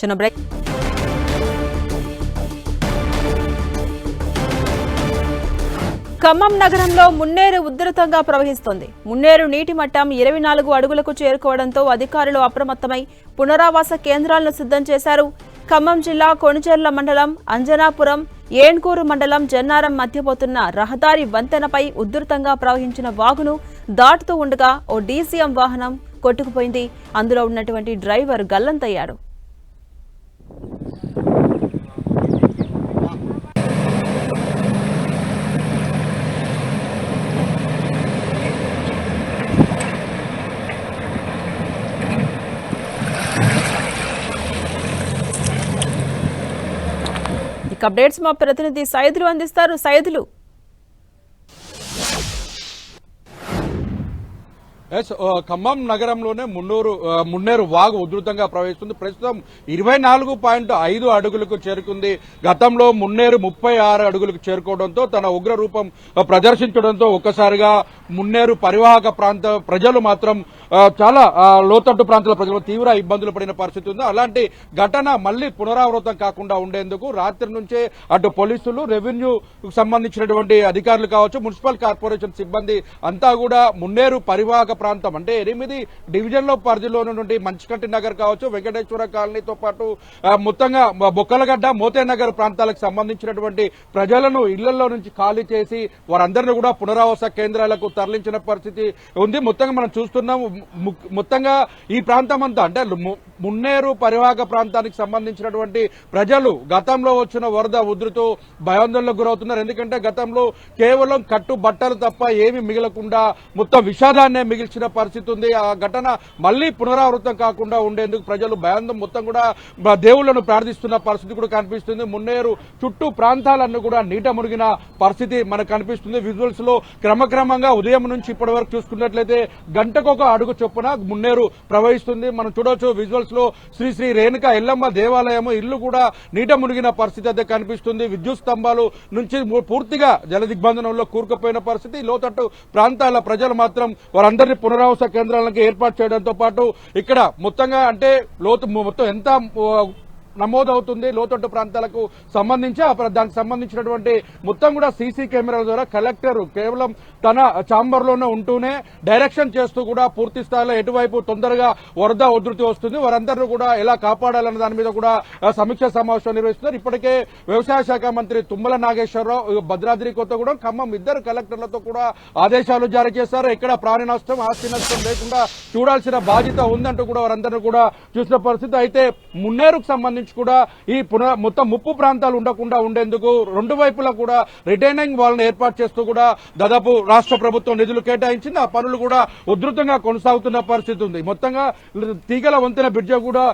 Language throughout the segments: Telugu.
చిన్న బ్రేక్ ఖమ్మం నగరంలో మున్నేరు ఉధృతంగా ప్రవహిస్తోంది. మున్నేరు నీటి మట్టం ఇరవై నాలుగు అడుగులకు చేరుకోవడంతో అధికారులు అప్రమత్తమై పునరావాస కేంద్రాలను సిద్ధం చేశారు. ఖమ్మం జిల్లా కొణిచెర్ల మండలం అంజనాపురం ఏన్కూరు మండలం జన్నారం మధ్యపోతున్న రహదారి వంతెనపై ఉధృతంగా ప్రవహించిన వాగును దాటుతూ ఉండగా ఓ డీసీఎం వాహనం కొట్టుకుపోయింది. అందులో ఉన్నటువంటి డ్రైవర్ గల్లంతయ్యాడు. అప్డేట్స్ మా ప్రతినిధి సైదులు అందిస్తారు. సైదులు. ఎస్ uh, ఖమ్మం నగరంలోనే మున్నూరు uh, మున్నేరు వాగు ఉధృతంగా ప్రవహిస్తుంది. ప్రస్తుతం ఇరవై నాలుగు పాయింట్ ఐదు అడుగులకు చేరుకుంది. గతంలో మున్నేరు ముప్పై ఆరు అడుగులకు చేరుకోవడంతో తన ఉగ్ర రూపం uh, ప్రదర్శించడంతో ఒక్కసారిగా మున్నేరు పరివాహక ప్రాంత ప్రజలు మాత్రం చాలా లోతట్టు ప్రాంతాల ప్రజలు తీవ్ర ఇబ్బందులు పడిన పరిస్థితి ఉంది. అలాంటి ఘటన మళ్ళీ పునరావృతం కాకుండా ఉండేందుకు రాత్రి నుంచే అటు పోలీసులు రెవెన్యూ సంబంధించినటువంటి అధికారులు కావచ్చు మున్సిపల్ కార్పొరేషన్ సిబ్బంది అంతా కూడా మున్నేరు పరివాహక ప్రాంతం. అంటే ఎనిమిది డివిజన్ల పరిధిలో నుండి మంచికంటి నగర్ కావచ్చు వెంకటేశ్వర కాలనీతో పాటు మొత్తంగా బొక్కలగడ్డ మోతే నగర్ ప్రాంతాలకు సంబంధించినటువంటి ప్రజలను ఇళ్ళలో నుంచి ఖాళీ చేసి వారందరినీ కూడా పునరావాస కేంద్రాలకు తరలించిన పరిస్థితి ఉంది. మొత్తంగా మనం చూస్తున్నాం మొత్తంగా ఈ ప్రాంతం అంతా అంటే ము- మున్నేరు పరివాహక ప్రాంతానికి సంబంధించినటువంటి ప్రజలు గతంలో వచ్చిన వరద ఉధృతో భయాందోళనకు గురవుతున్నారు. ఎందుకంటే గతంలో కేవలం కట్టు బట్టలు తప్ప ఏమీ మిగలకుండా మొత్తం విషాదాన్నే మిగిల్చిన పరిస్థితి ఉంది. ఆ ఘటన మళ్ళీ పునరావృతం కాకుండా ఉండేందుకు ప్రజలు భయాందం మొత్తం కూడా దేవుళ్ళను ప్రార్థిస్తున్న పరిస్థితి కూడా కనిపిస్తుంది. మున్నేరు చుట్టూ ప్రాంతాలన్నీ కూడా నీట మునిగిన పరిస్థితి మనకు కనిపిస్తుంది. విజువల్స్లో క్రమక్రమంగా ఉదయం నుంచి ఇప్పటి వరకు చూసుకున్నట్లయితే గంటకొక అడుగు చొప్పున మున్నేరు ప్రవహిస్తుంది. మనం చూడొచ్చు విజువల్స్లో శ్రీ శ్రీ రేణుక ఎల్లమ్మ దేవాలయం ఇల్లు కూడా నీట మునిగిన పరిస్థితి అయితే కనిపిస్తుంది. విద్యుత్ స్తంభాలు నుంచి పూర్తిగా జల దిగ్బంధనంలో కూరుకుపోయిన పరిస్థితి. లోతట్టు ప్రాంతాల ప్రజలు మాత్రం వారందరినీ పునరావాస కేంద్రాలకు ఏర్పాటు చేయడంతో పాటు ఇక్కడ మొత్తంగా అంటే లోతు మొత్తం ఎంత నమోదవుతుంది. లోతట్టు ప్రాంతాలకు సంబంధించి దానికి సంబంధించినటువంటి మొత్తం కూడా సీసీ కెమెరాల ద్వారా కలెక్టర్ కేవలం తన ఛాంబర్లోనే ఉంటూనే డైరెక్షన్ చేస్తూ కూడా పూర్తి స్థాయిలో ఎటువైపు తొందరగా వరద ఉధృతి వస్తుంది. వారందరూ కూడా ఎలా కాపాడాలన్న దాని మీద కూడా సమీక్ష సమావేశం నిర్వహిస్తున్నారు. ఇప్పటికే వ్యవసాయ శాఖ మంత్రి తుమ్మల నాగేశ్వరరావు భద్రాద్రి భద్రాద్రి కొత్తగూడెం ఖమ్మం ఇద్దరు కలెక్టర్లతో కూడా ఆదేశాలు జారీ చేశారు. ఎక్కడ ప్రాణ నష్టం ఆస్తి నష్టం లేకుండా చూడాల్సిన బాధ్యత ఉందంటూ కూడా వారందరూ కూడా చూసిన పరిస్థితి. అయితే మున్నేరుకు సంబంధించి కూడా ఈ పునః మొత్తం ముప్పు ప్రాంతాలు ఉండకుండా ఉండేందుకు రెండు వైపులా కూడా రిటైనింగ్ వాళ్ళని ఏర్పాటు చేస్తూ కూడా దాదాపు రాష్ట్ర ప్రభుత్వం నిధులు కేటాయించింది. ఆ పనులు కూడా ఉధృతంగా కొనసాగుతున్న పరిస్థితి ఉంది. మొత్తంగా తీగల వంతెన బ్రిడ్జ్ కూడా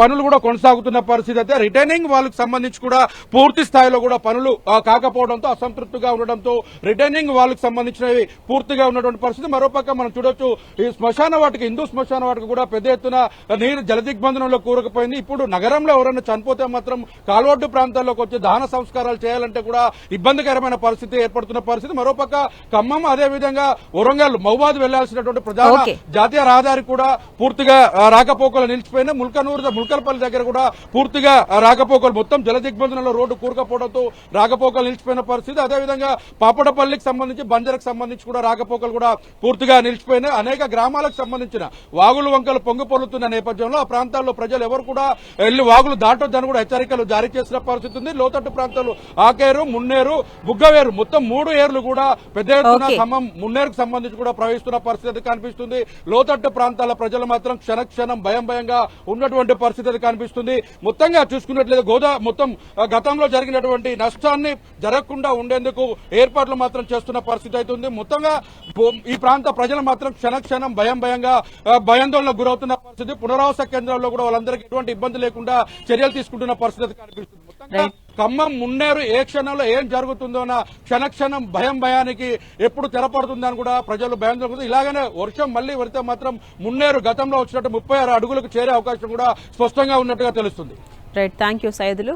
పనులు కూడా కొనసాగుతున్న పరిస్థితి అయితే రిటైనింగ్ వాళ్ళకి సంబంధించి కూడా పూర్తి స్థాయిలో కూడా పనులు కాకపోవడంతో అసంతృప్తిగా ఉండడంతో రిటైనింగ్ వాళ్ళకి సంబంధించినవి పూర్తిగా ఉన్నటువంటి పరిస్థితి. మరోపక్క మనం చూడొచ్చు ఈ శ్మశాన వాటికి హిందూ శ్మశాన వాటికి కూడా పెద్ద ఎత్తున నీరు జలదిగ్బంధనంలో కూరకపోయింది. ఇప్పుడు నగరంలో ఎవరైనా చనిపోతే మాత్రం కాల్వడ్డు ప్రాంతాల్లోకి వచ్చి దహన సంస్కారాలు చేయాలంటే కూడా ఇబ్బందికరమైన పరిస్థితి ఏర్పడుతున్న పరిస్థితి. మరోపక్క ఖమ్మం అదే విధంగా వరంగల్ మహబాద్ వెళ్ళాల్సినటువంటి ప్రధాన. జాతీయ రహదారి కూడా పూర్తిగా రాకపోకలు నిలిచిపోయినా ముల్కనూరు ముల్కలపల్లి దగ్గర కూడా పూర్తిగా రాకపోకలు మొత్తం జల దిగ్బంధనంలో రోడ్డు కూరుకపోవడంతో రాకపోకలు నిలిచిపోయిన పరిస్థితి. అదేవిధంగా పాపడపల్లికి సంబంధించి బంజరకు సంబంధించి కూడా రాకపోకలు కూడా పూర్తిగా నిలిచిపోయినాయి. అనేక గ్రామాలకు సంబంధించిన వాగులు వంకలు పొంగి పొర్లుతున్న నేపథ్యంలో ఆ ప్రాంతాల్లో ప్రజలు ఎవరు కూడా వెళ్ళి వాగులు దాటొద్దని కూడా హెచ్చరికలు జారీ చేసిన పరిస్థితి ఉంది. లోతట్టు ప్రాంతాలు ఆకేరు మున్నేరు బుగ్గవేరు మొత్తం మూడు ఏర్లు కూడా పెద్ద ఎత్తున. ఖమ్మం మున్నేరుకు సంబంధించి కూడా ప్రవహిస్తున్న పరిస్థితి కనిపిస్తుంది. లోతట్టు ప్రాంతాల ప్రజలు మాత్రం క్షణక్షణం భయం భయంగా ఉన్నటువంటి పరిస్థితి కనిపిస్తుంది. మొత్తంగా చూసుకున్నట్లయితే గోదా మొత్తం గతంలో జరిగినటువంటి నష్టాన్ని జరగకుండా ఉండేందుకు ఏర్పాట్లు మాత్రం చేస్తున్న పరిస్థితి అయితే ఉంది. మొత్తంగా ఈ ప్రాంత ప్రజలు మాత్రం క్షణక్షణం భయం భయంగా ఆ, భయాందోళనకు గురవుతున్న పరిస్థితి. పునరావాస కేంద్రాల్లో కూడా వాళ్ళందరికీ ఎటువంటి ఇబ్బంది లేకుండా చర్యలు తీసుకుంటున్న పరిస్థితి కనిపిస్తుంది. మొత్తంగా. ఖమ్మం మున్నేరు ఏ క్షణంలో ఏం జరుగుతుందో అన్న క్షణక్షణం భయం భయానికి ఎప్పుడు తెరపడుతుందని కూడా ప్రజలు భయం జరుగుతుంది ఇలాగనే వర్షం మళ్ళీ పడితే మాత్రం మున్నేరు గతంలో వచ్చినట్టు ముప్పై ఆరు అడుగులకు చేరే అవకాశం కూడా స్పష్టంగా ఉన్నట్టుగా తెలుస్తుంది. Right thank you Saidulu